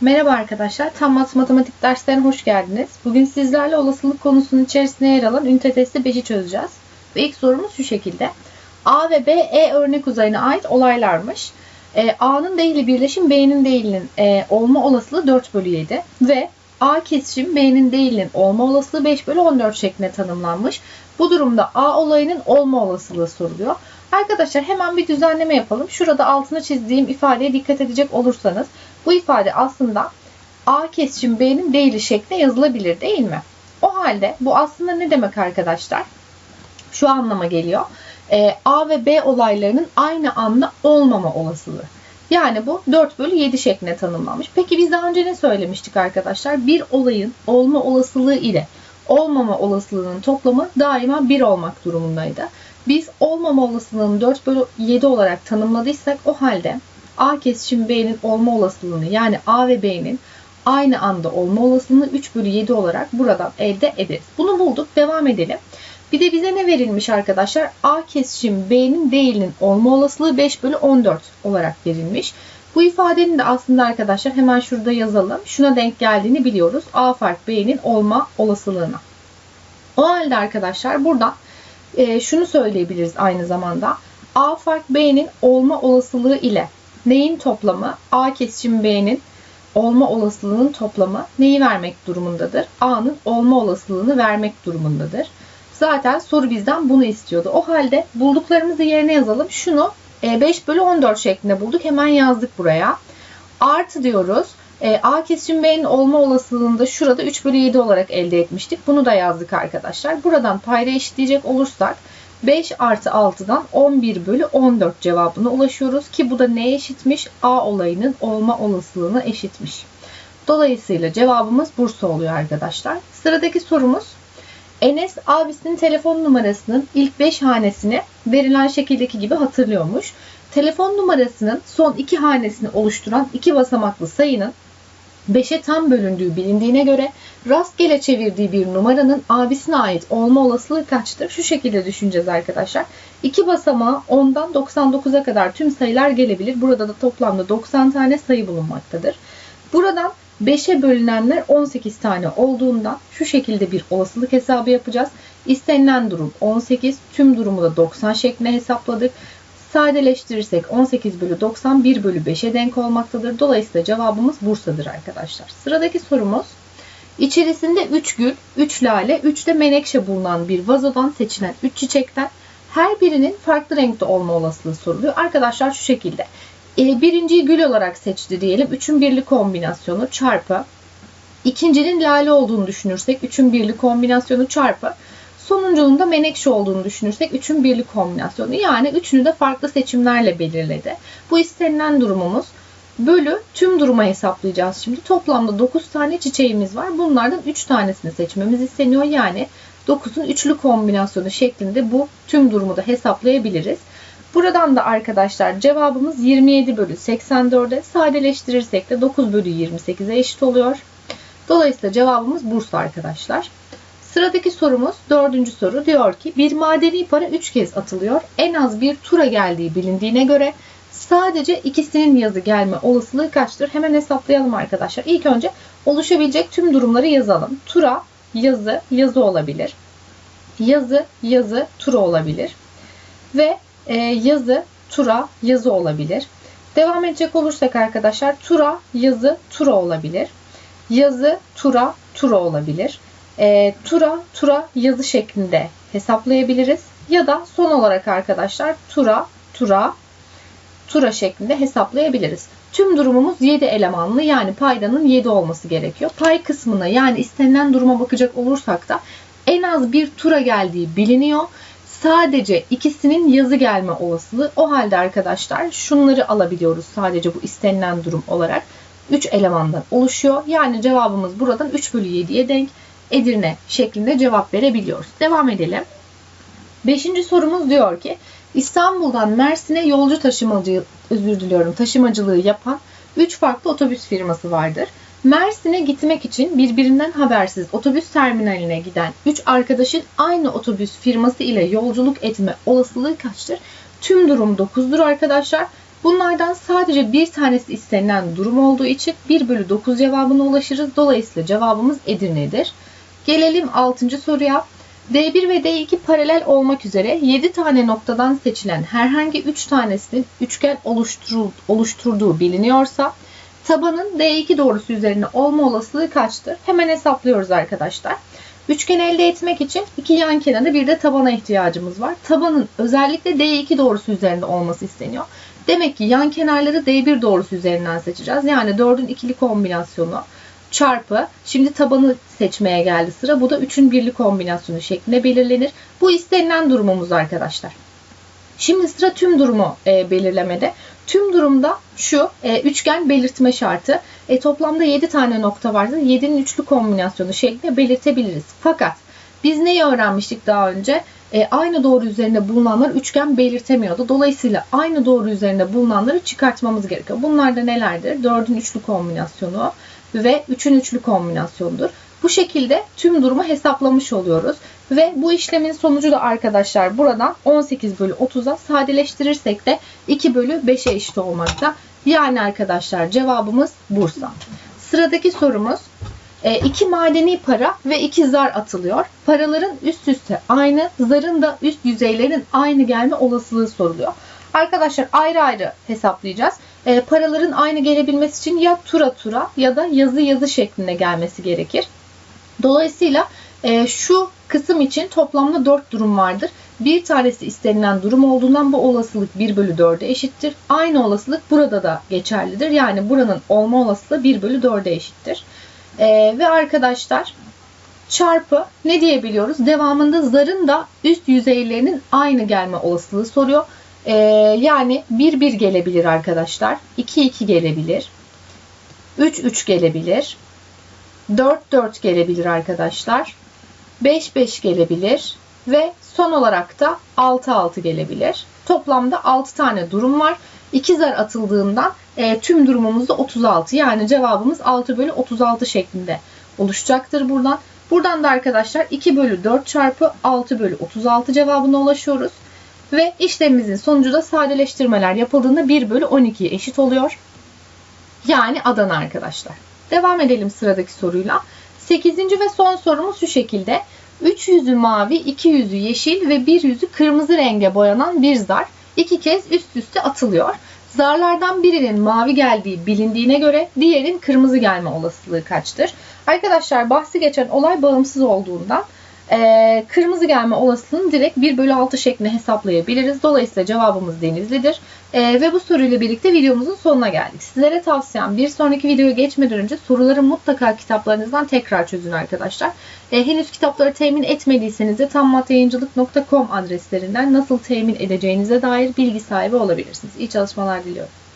Merhaba arkadaşlar, Tam Mat Matematik derslerine hoş geldiniz. Bugün sizlerle olasılık konusunun içerisine yer alan ünite testi 5'i çözeceğiz. Ve ilk sorumuz şu şekilde. A ve B, E örnek uzayına ait olaylarmış. E, A'nın değili birleşim B'nin değilinin e, olma olasılığı 4 bölü 7 ve A kesişim B'nin değilinin olma olasılığı 5 bölü 14 şeklinde tanımlanmış. Bu durumda A olayının olma olasılığı soruluyor. Arkadaşlar hemen bir düzenleme yapalım. Şurada altına çizdiğim ifadeye dikkat edecek olursanız bu ifade aslında A kesişim B'nin değili şeklinde yazılabilir değil mi? O halde bu aslında ne demek arkadaşlar? Şu anlama geliyor. E, A ve B olaylarının aynı anda olmama olasılığı. Yani bu 4 bölü 7 şeklinde tanımlanmış. Peki biz daha önce ne söylemiştik arkadaşlar? Bir olayın olma olasılığı ile olmama olasılığının toplamı daima 1 olmak durumundaydı. Biz olmama olasılığını 4 bölü 7 olarak tanımladıysak o halde A kesişim B'nin olma olasılığını yani A ve B'nin aynı anda olma olasılığını 3 bölü 7 olarak buradan elde ederiz. Bunu bulduk. Devam edelim. Bir de bize ne verilmiş arkadaşlar? A kesişim B'nin değilinin olma olasılığı 5 bölü 14 olarak verilmiş. Bu ifadenin de aslında arkadaşlar hemen şurada yazalım. Şuna denk geldiğini biliyoruz. A fark B'nin olma olasılığına. O halde arkadaşlar buradan e, şunu söyleyebiliriz aynı zamanda. A fark B'nin olma olasılığı ile neyin toplamı? A kesişim B'nin olma olasılığının toplamı neyi vermek durumundadır? A'nın olma olasılığını vermek durumundadır. Zaten soru bizden bunu istiyordu. O halde bulduklarımızı yerine yazalım. Şunu 5 e, bölü 14 şeklinde bulduk. Hemen yazdık buraya. Artı diyoruz. E, A kesişim B'nin olma olasılığını da şurada 3 bölü 7 olarak elde etmiştik. Bunu da yazdık arkadaşlar. Buradan payda eşitleyecek olursak 5 artı 6'dan 11 bölü 14 cevabına ulaşıyoruz. Ki bu da neye eşitmiş? A olayının olma olasılığına eşitmiş. Dolayısıyla cevabımız Bursa oluyor arkadaşlar. Sıradaki sorumuz Enes abisinin telefon numarasının ilk 5 hanesini verilen şekildeki gibi hatırlıyormuş. Telefon numarasının son iki hanesini oluşturan iki basamaklı sayının 5'e tam bölündüğü bilindiğine göre rastgele çevirdiği bir numaranın abisine ait olma olasılığı kaçtır? Şu şekilde düşüneceğiz arkadaşlar. İki basamağa 10'dan 99'a kadar tüm sayılar gelebilir. Burada da toplamda 90 tane sayı bulunmaktadır. Buradan 5'e bölünenler 18 tane olduğundan şu şekilde bir olasılık hesabı yapacağız. İstenilen durum 18, tüm durumu da 90 şeklinde hesapladık. Sadeleştirirsek 18 bölü 90 1 bölü 5'e denk olmaktadır. Dolayısıyla cevabımız Bursa'dır arkadaşlar. Sıradaki sorumuz. İçerisinde 3 gül, 3 lale, 3 de menekşe bulunan bir vazodan seçilen 3 çiçekten her birinin farklı renkte olma olasılığı soruluyor. Arkadaşlar şu şekilde. E, birinciyi gül olarak seçti diyelim. 3'ün birli kombinasyonu çarpı. İkincinin lale olduğunu düşünürsek 3'ün birli kombinasyonu çarpı. Sonuncunun da menekşe olduğunu düşünürsek 3'ün birli kombinasyonu. Yani üçünü de farklı seçimlerle belirledi. Bu istenilen durumumuz. Bölü tüm duruma hesaplayacağız şimdi. Toplamda 9 tane çiçeğimiz var. Bunlardan 3 tanesini seçmemiz isteniyor. Yani 9'un üçlü kombinasyonu şeklinde bu tüm durumu da hesaplayabiliriz. Buradan da arkadaşlar cevabımız 27 bölü 84'e sadeleştirirsek de 9 bölü 28'e eşit oluyor. Dolayısıyla cevabımız Bursa arkadaşlar. Sıradaki sorumuz dördüncü soru diyor ki bir madeni para 3 kez atılıyor. En az bir tura geldiği bilindiğine göre sadece ikisinin yazı gelme olasılığı kaçtır? Hemen hesaplayalım arkadaşlar. İlk önce oluşabilecek tüm durumları yazalım. Tura, yazı, yazı olabilir. Yazı, yazı, tura olabilir. Ve e, yazı, tura, yazı olabilir. Devam edecek olursak arkadaşlar tura, yazı, tura olabilir. Yazı, tura, tura olabilir e, tura tura yazı şeklinde hesaplayabiliriz. Ya da son olarak arkadaşlar tura tura tura şeklinde hesaplayabiliriz. Tüm durumumuz 7 elemanlı yani paydanın 7 olması gerekiyor. Pay kısmına yani istenilen duruma bakacak olursak da en az bir tura geldiği biliniyor. Sadece ikisinin yazı gelme olasılığı. O halde arkadaşlar şunları alabiliyoruz sadece bu istenilen durum olarak. 3 elemandan oluşuyor. Yani cevabımız buradan 3 bölü 7'ye denk. Edirne şeklinde cevap verebiliyoruz. Devam edelim. Beşinci sorumuz diyor ki İstanbul'dan Mersin'e yolcu taşımacı özür diliyorum taşımacılığı yapan 3 farklı otobüs firması vardır. Mersin'e gitmek için birbirinden habersiz otobüs terminaline giden 3 arkadaşın aynı otobüs firması ile yolculuk etme olasılığı kaçtır? Tüm durum 9'dur arkadaşlar. Bunlardan sadece bir tanesi istenilen durum olduğu için 1 bölü 9 cevabına ulaşırız. Dolayısıyla cevabımız Edirne'dir. Gelelim 6. soruya. D1 ve D2 paralel olmak üzere 7 tane noktadan seçilen herhangi 3 tanesinin üçgen oluşturduğu biliniyorsa tabanın D2 doğrusu üzerine olma olasılığı kaçtır? Hemen hesaplıyoruz arkadaşlar. Üçgen elde etmek için iki yan kenarı bir de tabana ihtiyacımız var. Tabanın özellikle D2 doğrusu üzerinde olması isteniyor. Demek ki yan kenarları D1 doğrusu üzerinden seçeceğiz. Yani 4'ün ikili kombinasyonu çarpı şimdi tabanı seçmeye geldi sıra. Bu da 3'ün birli kombinasyonu şeklinde belirlenir. Bu istenilen durumumuz arkadaşlar. Şimdi sıra tüm durumu e, belirlemede. Tüm durumda şu e, üçgen belirtme şartı. E, toplamda 7 tane nokta varsa 7'nin üçlü kombinasyonu şeklinde belirtebiliriz. Fakat biz neyi öğrenmiştik daha önce? E, aynı doğru üzerinde bulunanlar üçgen belirtemiyordu. Dolayısıyla aynı doğru üzerinde bulunanları çıkartmamız gerekiyor. Bunlar da nelerdir? 4'ün üçlü kombinasyonu ve 3'ün üçlü kombinasyonudur. Bu şekilde tüm durumu hesaplamış oluyoruz. Ve bu işlemin sonucu da arkadaşlar buradan 18 bölü 30'a sadeleştirirsek de 2 bölü 5'e eşit olmakta. Yani arkadaşlar cevabımız Bursa. Sıradaki sorumuz e, iki madeni para ve iki zar atılıyor. Paraların üst üste aynı, zarın da üst yüzeylerin aynı gelme olasılığı soruluyor. Arkadaşlar ayrı ayrı hesaplayacağız. E, paraların aynı gelebilmesi için ya tura tura ya da yazı yazı şeklinde gelmesi gerekir. Dolayısıyla e, şu kısım için toplamda 4 durum vardır. Bir tanesi istenilen durum olduğundan bu olasılık 1 bölü 4'e eşittir. Aynı olasılık burada da geçerlidir. Yani buranın olma olasılığı 1 bölü 4'e eşittir. E, ve arkadaşlar çarpı ne diyebiliyoruz? Devamında zarın da üst yüzeylerinin aynı gelme olasılığı soruyor. E, yani 1 1 gelebilir arkadaşlar. 2 2 gelebilir. 3 3 gelebilir. 4 4 gelebilir arkadaşlar. 5 5 gelebilir ve son olarak da 6 6 gelebilir. Toplamda 6 tane durum var. 2 zar atıldığından e, tüm durumumuz da 36. Yani cevabımız 6 bölü 36 şeklinde oluşacaktır buradan. Buradan da arkadaşlar 2 bölü 4 çarpı 6 bölü 36 cevabına ulaşıyoruz. Ve işlemimizin sonucu da sadeleştirmeler yapıldığında 1 bölü 12'ye eşit oluyor. Yani Adana arkadaşlar. Devam edelim sıradaki soruyla. 8. ve son sorumuz şu şekilde. 3 yüzü mavi, 2 yüzü yeşil ve bir yüzü kırmızı renge boyanan bir zar iki kez üst üste atılıyor. Zarlardan birinin mavi geldiği bilindiğine göre diğerin kırmızı gelme olasılığı kaçtır? Arkadaşlar bahsi geçen olay bağımsız olduğundan e, kırmızı gelme olasılığını direkt 1 bölü 6 şeklinde hesaplayabiliriz. Dolayısıyla cevabımız Denizli'dir. E, ve bu soruyla birlikte videomuzun sonuna geldik. Sizlere tavsiyem bir sonraki videoya geçmeden önce soruları mutlaka kitaplarınızdan tekrar çözün arkadaşlar. E, henüz kitapları temin etmediyseniz de tammatyayıncılık.com adreslerinden nasıl temin edeceğinize dair bilgi sahibi olabilirsiniz. İyi çalışmalar diliyorum.